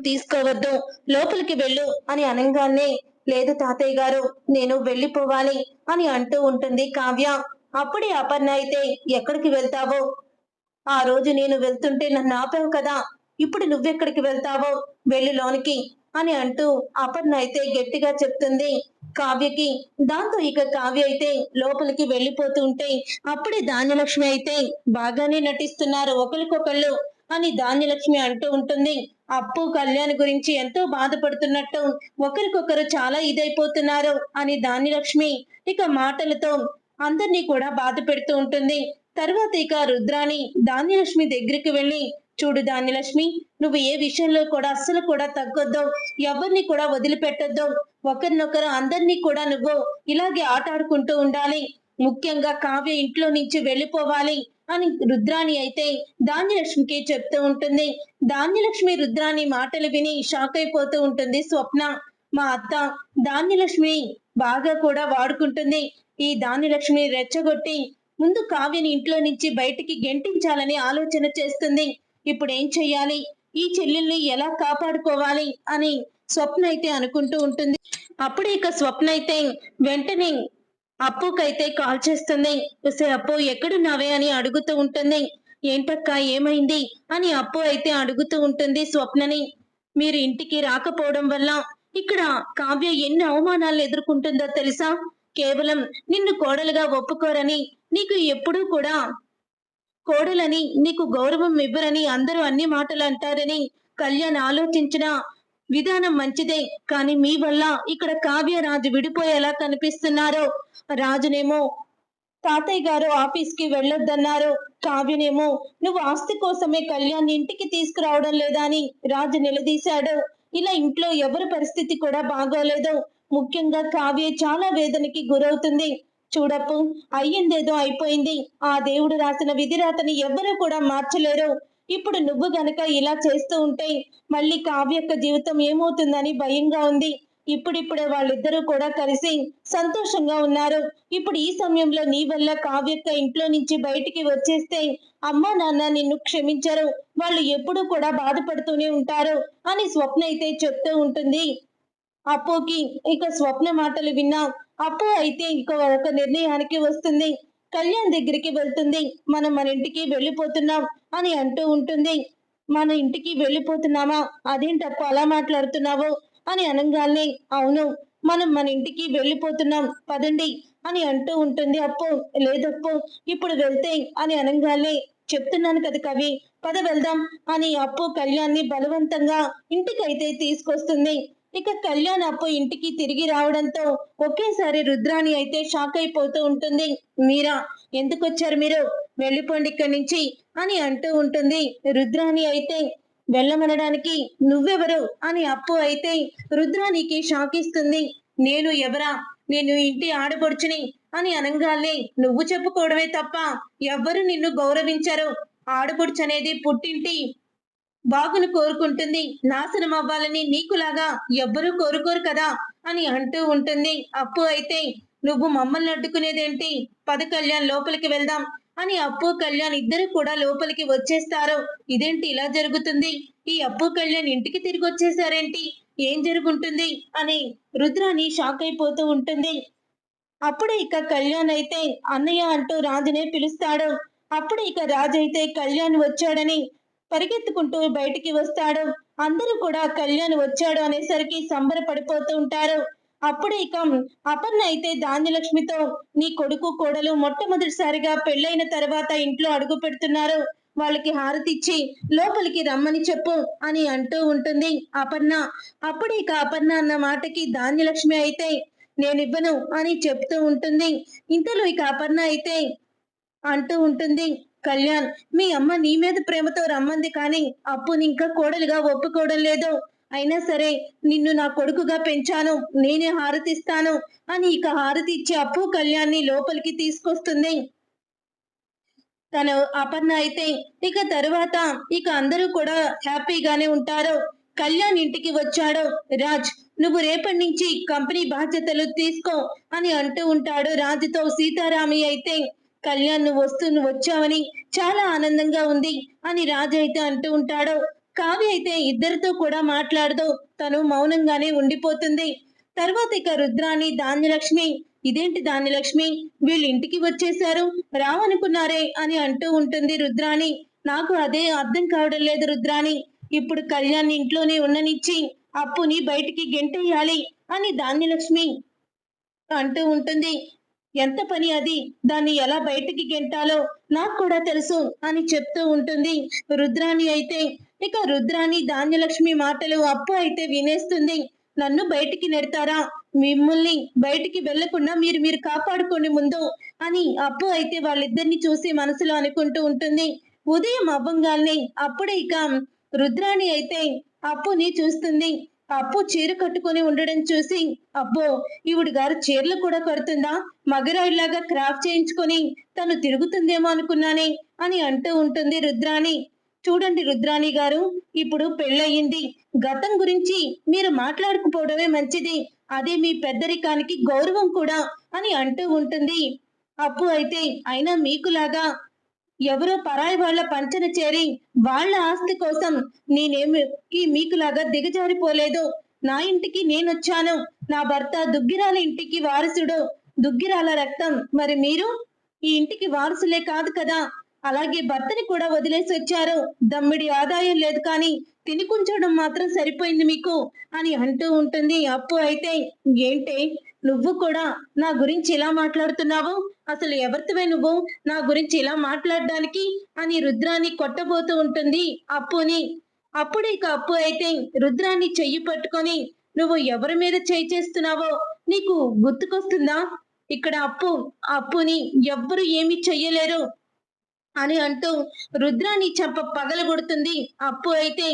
తీసుకోవద్దు. లోపలికి వెళ్ళు అని అనగానే లేదు తాతయ్య గారు నేను వెళ్ళిపోవాలి అని అంటూ ఉంటుంది కావ్య. అప్పుడే అపర్ణ అయితే ఎక్కడికి వెళ్తావో? ఆ రోజు నేను వెళ్తుంటే నన్ను ఆపావు కదా. ఇప్పుడు నువ్వెక్కడికి వెళ్తావో? వెళ్ళు లోనికి అని అంటూ అపర్ణ అయితే గట్టిగా చెప్తుంది కావ్యకి. దాంతో ఇక కావ్య అయితే లోపలికి వెళ్ళిపోతూ ఉంటే అప్పుడే ధాన్యలక్ష్మి అయితే బాగానే నటిస్తున్నారు ఒకరికొకళ్ళు అని ధాన్యలక్ష్మి అంటూ ఉంటుంది. అప్పు కళ్యాణ్ గురించి ఎంతో బాధపడుతున్నట్టు ఒకరికొకరు చాలా ఇదైపోతున్నారు అని ధాన్యలక్ష్మి ఇక మాటలతో అందరినీ కూడా బాధ పెడుతూ ఉంటుంది. తర్వాత ఇక రుద్రాణి ధాన్యలక్ష్మి దగ్గరికి వెళ్ళి చూడు దానిలక్ష్మి నువ్వు ఏ విషయంలో కూడా అస్సలు కూడా తగ్గొద్దు. ఎవరిని కూడా వదిలిపెట్టొద్దు. ఒకరినొకరు అందరినీ కూడా నువ్వు ఇలాగే ఆటాడుకుంటూ ఉండాలి. ముఖ్యంగా కావ్య ఇంట్లో నుంచి వెళ్ళిపోవాలి. అని రుద్రాణి అయితే ధాన్యలక్ష్మికి చెప్తూ ఉంటుంది. ధాన్యలక్ష్మి రుద్రాణి మాటలు విని షాక్ అయిపోతూ ఉంటుంది స్వప్న. మా అత్త ధాన్యలక్ష్మి బాగా కూడా వాడుకుంటుంది. ఈ ధాన్యలక్ష్మి రెచ్చగొట్టి ముందు కావ్యని ఇంట్లో నుంచి బయటికి గెంటించాలని ఆలోచన చేస్తుంది. ఇప్పుడు ఏం చెయ్యాలి? ఈ చెల్లెల్ని ఎలా కాపాడుకోవాలి? అని స్వప్న అయితే అనుకుంటూ ఉంటుంది. అప్పుడు ఇక స్వప్న అయితే వెంటనే అప్పుకైతే కాల్ చేస్తుంది. "ఒసే అప్పు ఎక్కడున్నావే? అని అడుగుతూ ఉంటుంది. ఏంటక్క ఏమైంది? అని అప్పు అయితే అడుగుతూ ఉంటుంది స్వప్నని. మీరు ఇంటికి రాకపోవడం వల్ల ఇక్కడ కావ్య ఎన్ని అవమానాలు ఎదుర్కొంటుందో తెలుసా? కేవలం నిన్ను కోడలుగా ఒప్పుకోరని నీకు ఎప్పుడూ కూడా కోడలని నీకు గౌరవం ఇవ్వరని అందరూ అన్ని మాటలు అంటారని కళ్యాణ్ ఆలోచించినా విధానం మంచిదే కానీ మీ వల్ల ఇక్కడ కావ్య రాజు విడిపోయేలా కనిపిస్తున్నారు. రాజునేమో తాతయ్య గారు ఆఫీస్కి వెళ్ళొద్దన్నారు. కావ్యనేమో నువ్వు ఆస్తి కోసమే కళ్యాణ్ ఇంటికి తీసుకురావడం లేదా అని రాజు నిలదీశాడు. ఇలా ఇంట్లో ఎవరి పరిస్థితి కూడా బాగోలేదు. ముఖ్యంగా కావ్య చాలా వేదనకి గురవుతుంది. చూడప్పు అయ్యిందేదో అయిపోయింది. ఆ దేవుడు రాసిన విధిరాతని ఎవ్వరూ కూడా మార్చలేరు. ఇప్పుడు నువ్వు గనక ఇలా చేస్తూ ఉంటే మళ్ళీ కావ్య జీవితం ఏమవుతుందని భయంగా ఉంది. ఇప్పుడిప్పుడే వాళ్ళిద్దరూ కూడా కలిసి సంతోషంగా ఉన్నారు. ఇప్పుడు ఈ సమయంలో నీ వల్ల కావ్యక్క ఇంట్లో నుంచి బయటికి వచ్చేస్తే అమ్మా నాన్న నిన్ను క్షమించరు. వాళ్ళు ఎప్పుడూ కూడా బాధపడుతూనే ఉంటారు అని స్వప్న అయితే చెప్తూ ఉంటుంది. అప్పుకి ఇక స్వప్న మాటలు విన్నా అప్పు అయితే ఇంకో ఒక నిర్ణయానికి వస్తుంది. కళ్యాణ్ దగ్గరికి వెళ్తుంది. మనం మన ఇంటికి వెళ్ళిపోతున్నాం. అని అంటూ ఉంటుంది. మన ఇంటికి వెళ్ళిపోతున్నామా అదేంటప్పు అలా మాట్లాడుతున్నావు? అని అనగానే అవును మనం మన ఇంటికి వెళ్ళిపోతున్నాం పదండి అని అంటూ ఉంటుంది. అప్పు లేదప్పు ఇప్పుడు వెళ్తే అని అనగానే చెప్తున్నాను కదా కవి పద వెళ్దాం అని అప్పు కళ్యాణ్ని బలవంతంగా ఇంటికైతే తీసుకొస్తుంది. ఇక కళ్యాణ్ అప్పు ఇంటికి తిరిగి రావడంతో ఒకేసారి రుద్రాణి అయితే షాక్ అయిపోతూ ఉంటుంది. మీరా ఎందుకు వచ్చారు మీరు? వెళ్ళిపోండి ఇక్కడి నుంచి అని అంటూ ఉంటుంది. రుద్రాణి అయితే వెళ్ళమనడానికి నువ్వెవరు? అని అప్పు అయితే రుద్రానికి షాక్ ఇస్తుంది నేను ఎవరా? నేను ఇంటి ఆడపడుచుని అని అనగానే నువ్వు చెప్పుకోవడమే తప్ప ఎవ్వరు నిన్ను గౌరవించరు. ఆడపడుచు అనేది పుట్టింటి బాగును కోరుకుంటుంది. నాశనం అవ్వాలని నీకులాగా ఎవ్వరూ కోరుకోరు కదా? అని అంటూ ఉంటుంది. అప్పు అయితే నువ్వు మమ్మల్ని అడ్డుకునేదేంటి? పద కళ్యాణ్ లోపలికి వెళ్దాం. అని అప్పు కళ్యాణ్ ఇద్దరు కూడా లోపలికి వచ్చేస్తారు. ఇదేంటి ఇలా జరుగుతుంది? ఈ అప్పు కళ్యాణ్ ఇంటికి తిరిగి వచ్చేసారేంటి? ఏం జరుగుంటుంది? అని రుద్రాని షాక్ అయిపోతూ ఉంటుంది. అప్పుడే ఇక కళ్యాణ్ అయితే అన్నయ్య అంటూ రాజునే పిలుస్తాడు. అప్పుడు ఇక రాజు అయితే కళ్యాణ్ వచ్చాడని పరిగెత్తుకుంటూ బయటికి వస్తాడు. అందరూ కూడా కళ్యాణ్ వచ్చాడు అనేసరికి సంబరపడిపోతూ ఉంటారు. అప్పుడు ఇక అపర్ణ అయితే ధాన్యలక్ష్మితో నీ కొడుకు కోడలు మొట్టమొదటిసారిగా పెళ్ళైన తర్వాత ఇంట్లో అడుగు పెడుతున్నారు. వాళ్ళకి హారతిచ్చి లోపలికి రమ్మని చెప్పు అని అంటూ ఉంటుంది అపర్ణ. అప్పుడు ఇక అపర్ణ అన్న మాటకి ధాన్యలక్ష్మి అయితే నేనివ్వను అని చెప్తూ ఉంటుంది. ఇంతలో ఇక అపర్ణ అయితే అంటూ ఉంటుంది కళ్యాణ్ మీ అమ్మ నీ మీద ప్రేమతో రమ్మంది కానీ అప్పుని ఇంకా కోడలుగా ఒప్పుకోవడం లేదు. అయినా సరే నిన్ను నా కొడుకుగా పెంచాను. నేనే హారతిస్తాను అని ఇక హారతి ఇచ్చి అప్పు కళ్యాణ్ని లోపలికి తీసుకొస్తుంది. తను అపర్ణ అయితే ఇక తరువాత ఇక అందరూ కూడా హ్యాపీగానే ఉంటారు. కళ్యాణ్ ఇంటికి వచ్చాడు. రాజ్ నువ్వు రేపటి నుంచి కంపెనీ బాధ్యతలు తీసుకో అని అంటూ ఉంటాడు రాజుతో సీతారామి అయితే. కళ్యాణ్ నువ్వు వస్తూ నువ్వు వచ్చావని చాలా ఆనందంగా ఉంది అని రాజు అయితే అంటూ ఉంటాడు. కావ్య అయితే ఇద్దరితో కూడా మాట్లాడదు తను మౌనంగానే ఉండిపోతుంది. తర్వాత ఇక రుద్రాని ధాన్యలక్ష్మి ఇదేంటి ధాన్యలక్ష్మి? వీళ్ళు ఇంటికి వచ్చేశారు. రావనుకున్నారే అని అంటూ ఉంటుంది రుద్రాని నాకు అదే అర్థం కావడం లేదు రుద్రాని ఇప్పుడు కళ్యాణ్ ఇంట్లోనే ఉన్ననిచ్చి అప్పుని బయటికి గెంటేయాలి అని ధాన్యలక్ష్మి అంటూ ఉంటుంది. ఎంత పని అది? దాన్ని ఎలా బయటికి గెంటాలో? నాకు కూడా తెలుసు అని చెప్తూ ఉంటుంది. రుద్రాణి అయితే ఇక రుద్రాని ధాన్యలక్ష్మి మాటలు అప్పు అయితే వినేస్తుంది. నన్ను బయటికి నెడతారా? మిమ్మల్ని బయటికి వెళ్ళకుండా మీరు మీరు కాపాడుకోండి ముందు అని అప్పు అయితే వాళ్ళిద్దరిని చూసి మనసులో అనుకుంటూ ఉంటుంది. ఉదయం అవ్వంగానే అప్పుడే ఇక రుద్రాణి అయితే అప్పుని చూస్తుంది. అప్పు చీర కట్టుకొని ఉండడం చూసి అబ్బో ఈవిడ గారు చీరలు కూడా కడుతుందా? మగరాయిలాగా క్రాఫ్ట్ చేయించుకొని తను తిరుగుతుందేమో అనుకున్నానే అని అంటూ ఉంటుంది రుద్రాణి. చూడండి రుద్రాణి గారు ఇప్పుడు పెళ్ళయింది. గతం గురించి మీరు మాట్లాడుకుపోవడమే మంచిది. అదే మీ పెద్దరికానికి గౌరవం కూడా అని అంటూ ఉంటుంది. అప్పు అయితే అయినా మీకులాగా ఎవరో పరాయి వాళ్ళ పంచన చేరి వాళ్ళ ఆస్తి కోసం నేనేమి మీకులాగా దిగజారిపోలేదు. నా ఇంటికి నేనొచ్చాను. నా భర్త దుగ్గిరాల ఇంటికి వారసుడు. దుగ్గిరాల రక్తం. మరి మీరు? ఈ ఇంటికి వారసులే కాదు కదా. అలాగే భర్తని కూడా వదిలేసి వచ్చారు. దమ్మిడి ఆదాయం లేదు కానీ తినికుంచడం మాత్రం సరిపోయింది మీకు అని అంటూ ఉంటుంది. అప్పు అయితే ఏంటే? నువ్వు కూడా నా గురించి ఇలా మాట్లాడుతున్నావు? అసలు ఎవరితివే నువ్వు నా గురించి ఇలా మాట్లాడడానికి? అని రుద్రాన్ని కొట్టబోతూ ఉంటుంది అప్పుని. అప్పుడు ఇక అప్పు అయితే రుద్రాన్ని చెయ్యి పట్టుకొని నువ్వు ఎవరి మీద చేయి చేస్తున్నావో నీకు గుర్తుకొస్తుందా? ఇక్కడ అప్పు అప్పుని ఎవ్వరు ఏమీ చెయ్యలేరు. అని అంటూ రుద్రాని చెప్ప పగలగొడుతుంది. అప్పు అయితే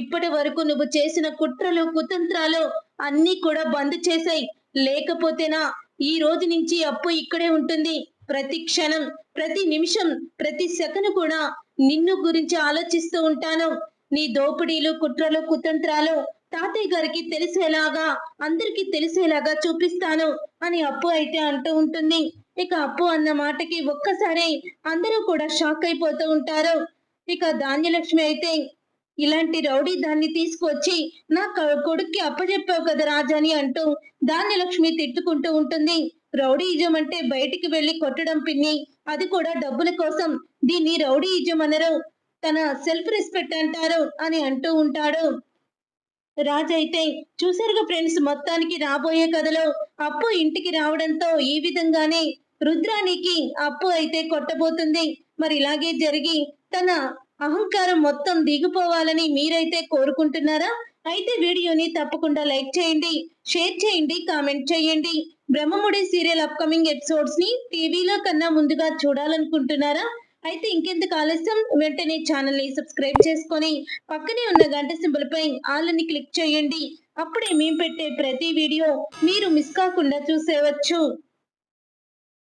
ఇప్పటి వరకు నువ్వు చేసిన కుట్రలు కుతంత్రాలు అన్నీ కూడా బంద్ చేశాయి లేకపోతేనా ఈ రోజు నుంచి అప్పు ఇక్కడే ఉంటుంది. ప్రతి క్షణం ప్రతి నిమిషం ప్రతి సెకను కూడా నిన్ను గురించి ఆలోచిస్తూ ఉంటాను. నీ దోపిడీలు కుట్రలు కుతంత్రాలు తాతయ్య గారికి తెలిసేలాగా అందరికీ తెలిసేలాగా చూపిస్తాను అని అప్పు అయితే అంటూ ఉంటుంది. ఇక అప్పు అన్న మాటకి ఒక్కసారి అందరూ కూడా షాక్ అయిపోతూ ఉంటారు. ఇక ధాన్యలక్ష్మి అయితే ఇలాంటి రౌడీ దాన్ని తీసుకొచ్చి నా కొడుక్కి అప్పచెప్పావు కదా రాజాని అంటూ ధాన్యలక్ష్మి తిట్టుకుంటూ ఉంటుంది. రౌడీయిజం అంటే బయటికి వెళ్ళి కొట్టడం పిన్ని అది కూడా డబ్బుల కోసం. దీన్ని రౌడీయిజం అనరు తన సెల్ఫ్ రెస్పెక్ట్ అంటారు అని అంటూ ఉంటాడు. రాజైతే చూసారుగా ఫ్రెండ్స్ మొత్తానికి రాబోయే కథలో అప్పు ఇంటికి రావడంతో ఈ విధంగానే రుద్రానికి అప్పు అయితే కొట్టబోతుంది. మరి ఇలాగే జరిగి తన అహంకారం మొత్తం దిగిపోవాలని మీరైతే కోరుకుంటున్నారా? అయితే వీడియోని తప్పకుండా లైక్ చేయండి షేర్ చేయండి కామెంట్ చేయండి. బ్రహ్మముడి సీరియల్ అప్కమింగ్ ఎపిసోడ్స్ని టీవీలో కన్నా ముందుగా చూడాలనుకుంటున్నారా? అయితే ఇంకెందుకు ఆలస్యం? వెంటనే ఛానల్ని సబ్స్క్రైబ్ చేసుకొని పక్కనే ఉన్న గంట సింబల్ పై ఆల్ అని క్లిక్ చేయండి. అప్పుడే మేము పెట్టే ప్రతి వీడియో మీరు మిస్ కాకుండా చూసేవచ్చు.